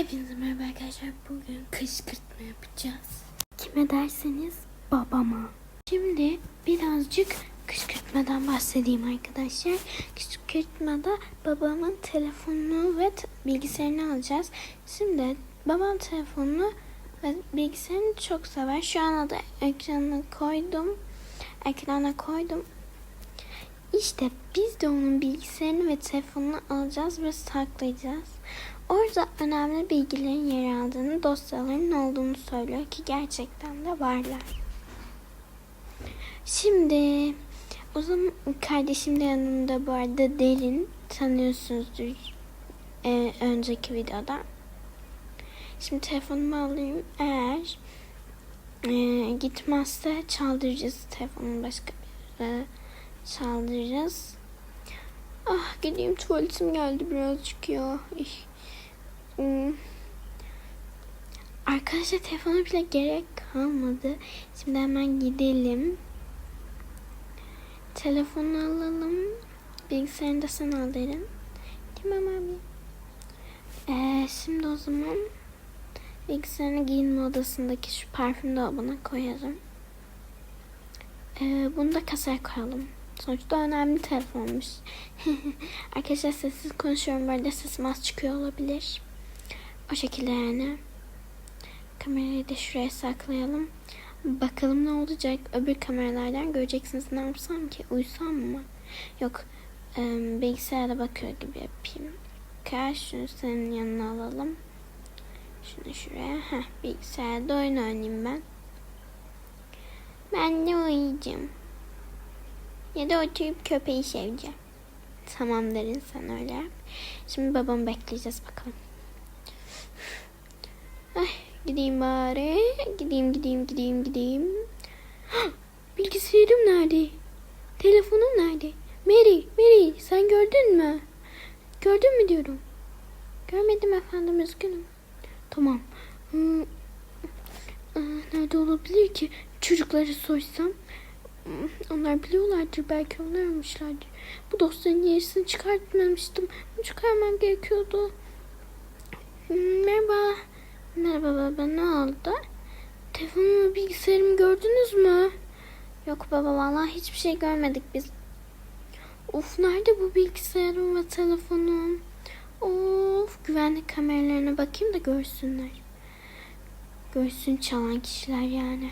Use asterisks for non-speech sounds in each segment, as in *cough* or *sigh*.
Hepinize merhaba arkadaşlar. Bugün kışkırtma yapacağız. Kime derseniz babama. Şimdi birazcık kışkırtmadan bahsedeyim arkadaşlar. Kışkırtmada babamın telefonunu ve bilgisayarını alacağız. Şimdi babam telefonunu ve bilgisayarını çok sever. Şu an da ekranına koydum. Ekrana koydum. İşte biz de onun bilgisayarını ve telefonunu alacağız ve saklayacağız. Orada önemli bilgilerin yer aldığını, dosyaların olduğunu söylüyor ki gerçekten de varlar. Şimdi o zaman kardeşim de yanımda bu arada Derin tanıyorsunuzdur e, önceki videoda. Şimdi telefonumu alayım. Eğer e, gitmezse çaldıracağız telefonun başka bir e, çaldıracağız. Ah gideyim tuvaletim geldi birazcık ya. Hmm. Arkadaşlar telefona bile gerek kalmadı. Şimdi hemen gidelim. Telefonu alalım. Bilgisayarını da sen al derim. Tamam abi. Ee, şimdi o zaman bilgisayarını giyinme odasındaki şu parfüm dolabına koyarım. Ee, bunu da kasaya koyalım. Sonuçta önemli telefonmuş. *laughs* Arkadaşlar sessiz konuşuyorum. Böyle sesim az çıkıyor olabilir. O şekilde yani. Kamerayı da şuraya saklayalım. Bakalım ne olacak. Öbür kameralardan göreceksiniz. Ne yapsam ki? Uysam mı? Yok. E, bilgisayara bakıyor gibi yapayım. Kar şunu senin yanına alalım. Şunu şuraya. Heh, bilgisayarda oyun oynayayım ben. Ben de uyuyacağım. Ya da oturup köpeği seveceğim. Tamam derin sen öyle. Şimdi babamı bekleyeceğiz bakalım. Ay, gideyim bari. Gideyim gideyim gideyim gideyim. Hah, Bilgisayarım nerede? Telefonum nerede? Mary, Mary sen gördün mü? Gördün mü diyorum. Görmedim efendim üzgünüm. Tamam. Hmm, aa, Nerede olabilir ki? Çocukları soysam. Onlar biliyorlardır belki onlar almışlardır. Bu dosyanın yarısını çıkartmamıştım. Bunu çıkarmam gerekiyordu. Merhaba. Merhaba baba ne oldu? Telefonumu bilgisayarımı gördünüz mü? Yok baba vallahi hiçbir şey görmedik biz. Of nerede bu bilgisayarım ve telefonum? Of güvenlik kameralarına bakayım da görsünler. Görsün çalan kişiler yani.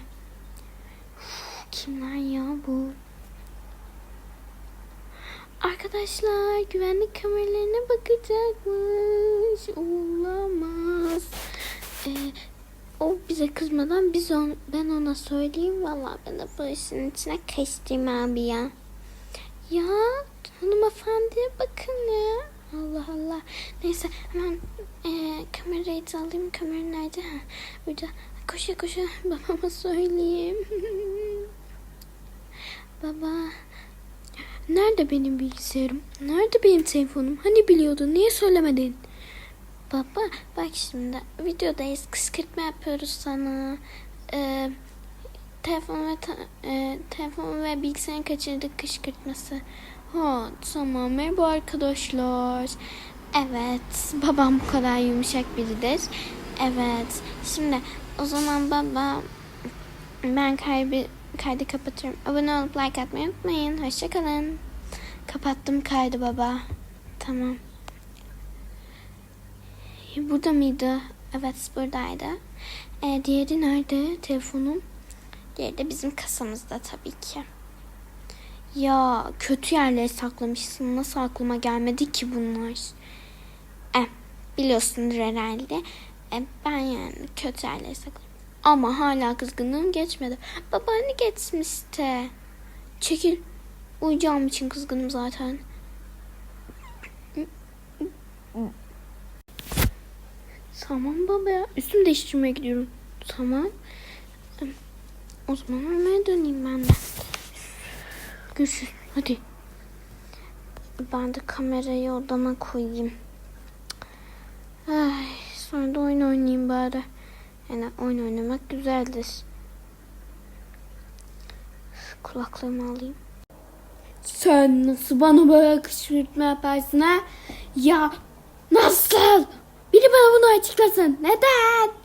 Uf, kimler ya bu? Arkadaşlar güvenlik kameralarına bakacakmış. Olamaz. Ee, o bize kızmadan biz on, ben ona söyleyeyim. Vallahi ben de bu işin içine kaçtım abi ya. Ya hanımefendiye bakın ya. Allah Allah. Neyse hemen e, kamerayı da alayım. Kamera nerede? Ha, burada. Koşa koşa babama söyleyeyim. *laughs* Baba. Nerede benim bilgisayarım? Nerede benim telefonum? Hani biliyordun? Niye söylemedin? Baba bak şimdi videodayız. Kışkırtma yapıyoruz sana. Ee, telefon ve e, telefon ve bilgisayarı kaçırdık kışkırtması. Ha tamam merhaba arkadaşlar. Evet babam bu kadar yumuşak biridir. Evet şimdi o zaman baba ben kaydı, kaydı kapatıyorum. Abone olup like atmayı unutmayın. Hoşçakalın. Kapattım kaydı baba. Tamam. Burada mıydı? Evet buradaydı. Ee, diğeri nerede? Telefonum. Diğeri de bizim kasamızda tabii ki. Ya kötü yerlere saklamışsın. Nasıl aklıma gelmedi ki bunlar? E, biliyorsundur herhalde. E, ben yani kötü yerlere sakladım. Ama hala kızgınlığım geçmedi. Babaanne geçmişti. Çekil. Uyuyacağım için kızgınım zaten. Tamam baba ya. Üstümü değiştirmeye gidiyorum. Tamam. O zaman ölmeye döneyim ben de. Görüşürüz. Hadi. Ben de kamerayı odama koyayım. Ay, sonra da oyun oynayayım bari. Yani oyun oynamak güzeldir. Kulaklığımı alayım. Sen nasıl bana böyle kışkırtma yaparsın ha? Ya nasıl? Biri bana bunu açıklasın. Neden?